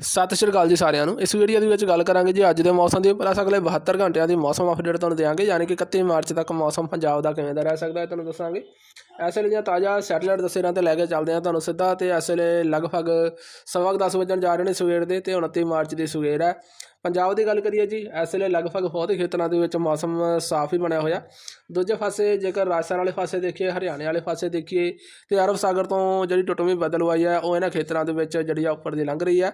ਸਤਿ ਸ਼੍ਰੀ ਅਕਾਲ ਜੀ ਸਾਰਿਆਂ ਨੂੰ। ਇਸ ਵੀਡੀਓ ਦੇ ਵਿੱਚ ਗੱਲ ਕਰਾਂਗੇ ਜੀ ਅੱਜ ਦੇ ਮੌਸਮ ਦੀ, ਪਲੱਸ ਅਗਲੇ 72 ਘੰਟਿਆਂ ਦੀ ਮੌਸਮ ਅਪਡੇਟ ਤੁਹਾਨੂੰ ਦੇਵਾਂਗੇ ਯਾਨੀ ਕਿ 31 ਮਾਰਚ ਤੱਕ ਮੌਸਮ ਪੰਜਾਬ ਦਾ ਕਿਵੇਂ ਦਾ ਰਹਿ ਸਕਦਾ ਹੈ ਤੁਹਾਨੂੰ ਦੱਸਾਂਗੇ। ਇਸ ਵੇਲੇ ਦੀਆਂ ਤਾਜ਼ਾ ਸੈਟੇਲਾਈਟ ਤਸਵੀਰਾਂ ਤੇ ਲੈ ਕੇ ਚੱਲਦੇ ਹਾਂ ਤੁਹਾਨੂੰ ਸਿੱਧਾ, ਤੇ ਇਸ ਵੇਲੇ ਲਗਭਗ ਸਵਾ ਕੁ ਦਸ ਵੱਜਣ ਜਾ ਰਹੇ ਨੇ ਸਵੇਰ ਦੇ, ਤੇ 29 ਮਾਰਚ ਦੀ ਸਵੇਰ ਹੈ। ਪੰਜਾਬ ਦੀ ਗੱਲ ਕਰੀਏ ਜੀ, ਇਸ ਵੇਲੇ ਲਗਭਗ ਬਹੁਤ ਖੇਤਰਾਂ ਦੇ ਵਿੱਚ ਮੌਸਮ ਸਾਫ਼ ਹੀ ਬਣਿਆ ਹੋਇਆ। ਦੂਜੇ ਪਾਸੇ ਜੇਕਰ ਰਾਜਸਥਾਨ ਵਾਲੇ ਪਾਸੇ ਦੇਖੀਏ, ਹਰਿਆਣੇ ਵਾਲੇ ਪਾਸੇ ਦੇਖੀਏ ਤੇ ਅਰਬ ਸਾਗਰ ਤੋਂ ਜਿਹੜੀ ਟੁੱਟਵੀਂ ਬਦਲਵਾਈ ਹੈ, ਉਹ ਇਹਨਾਂ ਖੇਤਰਾਂ ਦੇ ਵਿੱਚ ਜਿਹੜੀ ਆ ਉੱਪਰ ਦੀ ਲੰਘ ਰਹੀ ਹੈ।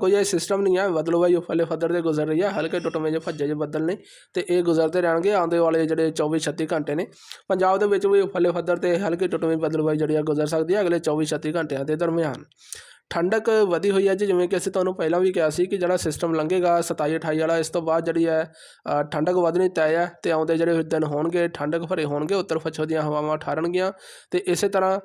ਕੋਈ ਇਹ ਸਿਸਟਮ ਨਹੀਂ ਹੈ, ਬਦਲਵਾਈ ਉੱਪਰਲੇ ਫੱਦਰ ਦੇ ਗੁਜ਼ਰ ਰਹੀ ਹੈ, ਹਲਕੇ ਟੁੱਟਵੇਂ ਜਿਹੇ ਭੱਜੇ ਜਿਹੇ ਬੱਦਲ ਨੇ ਤੇ ਇਹ ਗੁਜ਼ਰਦੇ ਰਹਿਣਗੇ, ਆਉਂਦੇ ਵਾਲੇ ਜਿਹੜੇ 24 36 ਘੰਟੇ ਨੇ। ਪੰਜਾਬ ਦੇ ਵਿੱਚ ਵੀ ਉੱਪਰਲੇ ਫੱਦਰ ਤੇ ਹਲਕੇ ਟੁੱਟਵੇਂ ਬਦਲਵਾਈ ਜਿਹੜੀ ਆ ਗੁਜ਼ਰ ਸਕਦੀ ਹੈ, ਅਗਲੇ 24 36 ਘੰਟਿਆਂ ਦੇ ਦਰਮਿਆਨ। ਠੰਡਕ ਵਧੀ ਹੋਈ ਹੈ ਜੀ, ਜਿਵੇਂ ਕਿ ਅਸੀਂ ਤੁਹਾਨੂੰ ਪਹਿਲਾਂ ਵੀ ਕਿਹਾ ਸੀ ਕਿ ਜਿਹੜਾ ਸਿਸਟਮ ਲੰਘੇਗਾ 27 28 ਵਾਲਾ, ਇਸ ਤੋਂ ਬਾਅਦ ਜਿਹੜੀ ਹੈ ਠੰਡਕ ਵਧਣੀ ਤੈਅ ਹੈ ਤੇ ਆਉਂਦੇ ਜਿਹੜੇ ਦਿਨ ਹੋਣਗੇ, ਠੰਡਕ ਭਰੇ ਹੋਣਗੇ, ਉੱਤਰ ਪੱਛਮ ਦੀਆਂ ਹਵਾਵਾਂ ਠਾਰਨਗੀਆਂ ਤੇ ਇਸੇ ਤਰ੍ਹਾਂ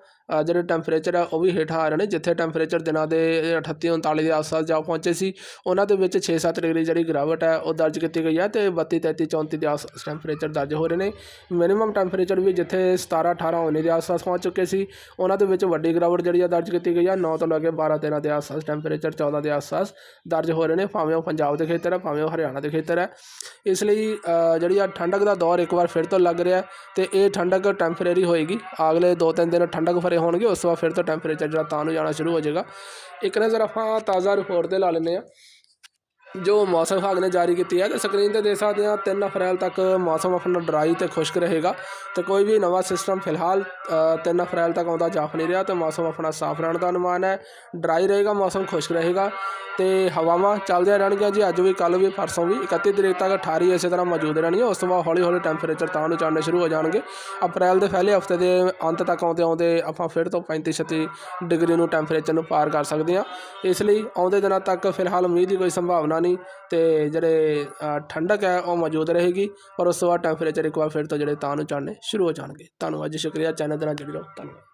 ਜਿਹੜੇ ਟੈਂਪਰੇਚਰ ਆ, ਉਹ ਵੀ ਹੇਠਾਂ ਆ ਰਹੇ ਨੇ, ਜਿੱਥੇ ਟੈਂਪਰੇਚਰ ਦਿਨਾਂ ਦੇ 38 39 ਦੇ ਆਸ-ਪਾਸ ਜਾ ਪਹੁੰਚੇ ਸੀ, ਉਹਨਾਂ ਦੇ ਵਿੱਚ 6-7 ਡਿਗਰੀ ਜਿਹੜੀ ਗਿਰਾਵਟ ਹੈ, ਉਹ ਦਰਜ ਕੀਤੀ ਗਈ ਹੈ ਤੇ 32 33 34 ਦੇ ਆਸ ਪਾਸ ਟੈਂਪਰੇਚਰ ਦਰਜ ਹੋ ਰਹੇ ਨੇ। ਮਿਨੀਮਮ ਟੈਂਪਰੇਚਰ ਵੀ ਜਿੱਥੇ 17 18 19 ਦੇ ਆਸ-ਪਾਸ ਪਹੁੰਚ ਚੁੱਕੇ ਸੀ, ਉਹਨਾਂ ਦੇ ਵਿੱਚ ਵੱਡੀ ਗਿਰਾਵਟ ਜਿਹੜੀ ਆ ਦਰਜ ਕੀਤੀ ਗਈ ਆ 9 ਤੋਂ ਲੈ ਕੇ 12 13 ਦੇ ਆਸ-ਪਾਸ ਟੈਂਪਰੇਚਰ 14 ਦੇ ਆਸ-ਪਾਸ ਦਰਜ ਹੋ ਰਹੇ ਨੇ, ਭਾਵੇਂ ਉਹ ਪੰਜਾਬ ਦੇ ਖੇਤਰ ਹੈ, ਭਾਵੇਂ ਉਹ ਹਰਿਆਣਾ ਦੇ ਖੇਤਰ ਹੈ। ਇਸ ਲਈ ਜਿਹੜੀ ਆ ਠੰਡਕ ਦਾ ਦੌਰ ਇੱਕ ਵਾਰ ਫਿਰ ਤੋਂ ਲੱਗ ਰਿਹਾ ਤੇ ਇਹ ਠੰਡਕ ਟੈਂਪਰੇਰੀ ਹੋਏਗੀ। ਅਗਲੇ 2-3 ਦਿਨ ਠੰਡਕ ਫਰੇ ਹੋਣਗੇ, ਉਸ ਤੋਂ ਬਾਅਦ ਫਿਰ ਤੋਂ ਟੈਂਪਰੇਚਰ ਜਿਹੜਾ ਤਾਂ ਨੂੰ ਜਾਣਾ ਸ਼ੁਰੂ ਹੋ ਜਾਏਗਾ। ਇੱਕ ਨਜ਼ਰ ਆਪਾਂ ਤਾਜ਼ਾ ਰਿਪੋਰਟ ਤੇ ਲਾ ਲੈਂਦੇ ਆ ਜੋ ਮੌਸਮ ਵਿਭਾਗ ਨੇ ਜਾਰੀ ਕੀਤੀ ਹੈ ਤੇ ਸਕਰੀਨ ਤੇ ਦੇਖ ਸਕਦੇ ਹਾਂ 3 ਅਪ੍ਰੈਲ ਤੱਕ ਮੌਸਮ ਆਪਣਾ ਡਰਾਈ ਤੇ ਖੁਸ਼ਕ ਰਹੇਗਾ। ਤੇ ਕੋਈ ਵੀ ਨਵਾਂ ਸਿਸਟਮ ਫਿਲਹਾਲ ਅ, 3 ਅਪ੍ਰੈਲ ਤੱਕ ਆਉਂਦਾ ਜਾਫ ਨਹੀਂ ਰਿਹਾ ਤੇ ਮੌਸਮ ਆਪਣਾ ਸਾਫ਼ ਰਹਿਣ ਦਾ ਅਨੁਮਾਨ ਹੈ। ਡਰਾਈ ਰਹੇਗਾ ਮੌਸਮ ਖੁਸ਼ਕ ਰਹੇਗਾ। ਤੇ ਹਵਾਵਾਂ ਚੱਲਦੀਆਂ ਰਹਿਣਗੀਆਂ ਜੀ ਅੱਜ ਵੀ ਕੱਲ ਵੀ ਪਰਸੋਂ ਵੀ। 31 ਤਰੀਕ ਤੱਕ 18 ਇਸੇ ਤਰ੍ਹਾਂ ਮੌਜੂਦ ਰਹਿਣਗੀਆਂ। ਉਸ ਤੋਂ ਬਾਅਦ ਹੌਲੀ ਹੌਲੀ ਟੈਂਪਰੇਚਰ ਤਾਂ ਨੂੰ ਚੜ੍ਹਨੇ ਸ਼ੁਰੂ ਹੋ ਜਾਣਗੇ। ਅਪ੍ਰੈਲ ਦੇ ਪਹਿਲੇ ਹਫ਼ਤੇ ਦੇ ਅੰਤ ਤੱਕ ਆਉਂਦੇ ਆਉਂਦੇ ਆਪਾਂ ਫਿਰ ਤੋਂ 35 36 ਡਿਗਰੀ ਨੂੰ ਟੈਂਪਰੇਚਰ ਨੂੰ ਪਾਰ ਕਰ ਸਕਦੇ ਹਾਂ। ਇਸ ਲਈ ਆਉਂਦੇ ਦਿਨਾਂ ਤੱਕ ਫਿਲਹਾਲ ਮੀਂਹ ਦੀ ਕੋਈ ਸੰਭਾਵਨਾ ਪਾਣੀ ਤੇ ਜਿਹੜੇ ਠੰਡਕ ਹੈ, ਉਹ ਮੌਜੂਦ ਰਹੇਗੀ ਪਰ ਉਸ ਤੋਂ ਬਾਅਦ ਟੈਂਪਰੇਚਰ ਇੱਕ ਵਾਰ ਫਿਰ ਤੋਂ ਜਿਹੜੇ ਤਾਂ ਨੂੰ ਚੜ੍ਹਨੇ ਸ਼ੁਰੂ ਹੋ ਜਾਣਗੇ। ਧੰਨਵਾਦ ਜੀ ਸ਼ੁਕਰੀਆ। ਚੈਨਲ ਦੇ ਨਾਲ ਜੁੜੇ ਰਹੋ। ਧੰਨਵਾਦ।